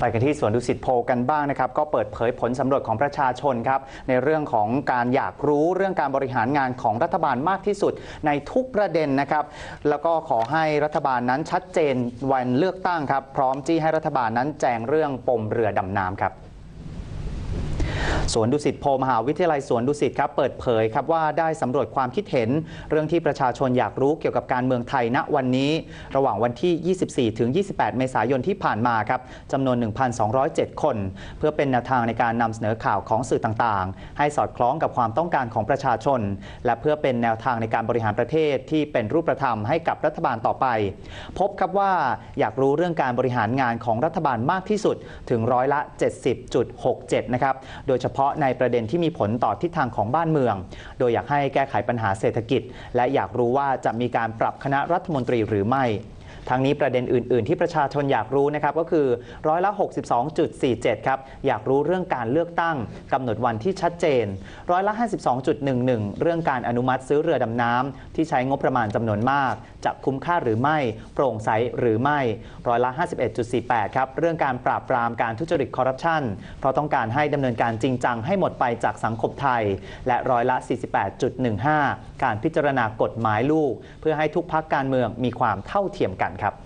ไปกันที่สวนดุสิตโพลกันบ้างนะครับ ก็เปิดเผยผลสำรวจของประชาชนครับ ในเรื่องของการอยากรู้เรื่องการบริหารงานของรัฐบาลมากที่สุดในทุกประเด็นนะครับ แล้วก็ขอให้รัฐบาลนั้นชัดเจนวันเลือกตั้งครับ พร้อมจี้ให้รัฐบาลนั้นแจงเรื่องปมเรือดำน้ำครับ สวนดุสิตโพมหาวิทยาลัยสวนดุสิตครับเปิดเผยครับว่าได้สำรวจความคิดเห็น เรื่องที่ประชาชนอยากรู้เกี่ยวกับการเมืองไทยณวันนี้ ระหว่างวันที่ 24 ถึง 28 เมษายนที่ผ่านมาครับจำนวน 1,207 คน เพื่อเป็นแนวทางในการนำเสนอข่าวของสื่อต่างๆ ให้สอดคล้องกับความต้องการของประชาชน และเพื่อเป็นแนวทางในการบริหารประเทศที่เป็นรูปธรรมให้กับรัฐบาลต่อไป พบครับว่าอยากรู้เรื่องการบริหารงานของรัฐบาลมากที่สุดถึงร้อยละ 70.67 นะครับโดยเฉพาะพาะในประเด็นที่มีผลต่อทิศทางของบ้านเมือง โดยอยากให้แก้ไขปัญหาเศรษฐกิจ และอยากรู้ว่าจะมีการปรับคณะรัฐมนตรีหรือไม่ ทั้งนี้ประเด็นอื่น ๆ ที่ประชาชนอยากรู้นะครับก็คือร้อยละ 62.47 ครับ อยากรู้เรื่องการเลือกตั้งกำหนดวันที่ชัดเจน ร้อยละ 52.11 เรื่องการอนุมัติซื้อเรือดำน้ำที่ใช้งบประมาณจำนวนมาก จะคุ้มค่าหรือไม่ โปร่งใสหรือไม่ ร้อยละ 51.48 ครับเรื่องการปราบปรามการทุจริตคอร์รัปชันเพราะต้องการให้ดำเนินการจริงจังให้หมดไปจากสังคมไทย และร้อยละ 48.15 การพิจารณากฎหมายลูก เพื่อให้ทุกพักการเมืองมีความเท่าเทียมกันครับ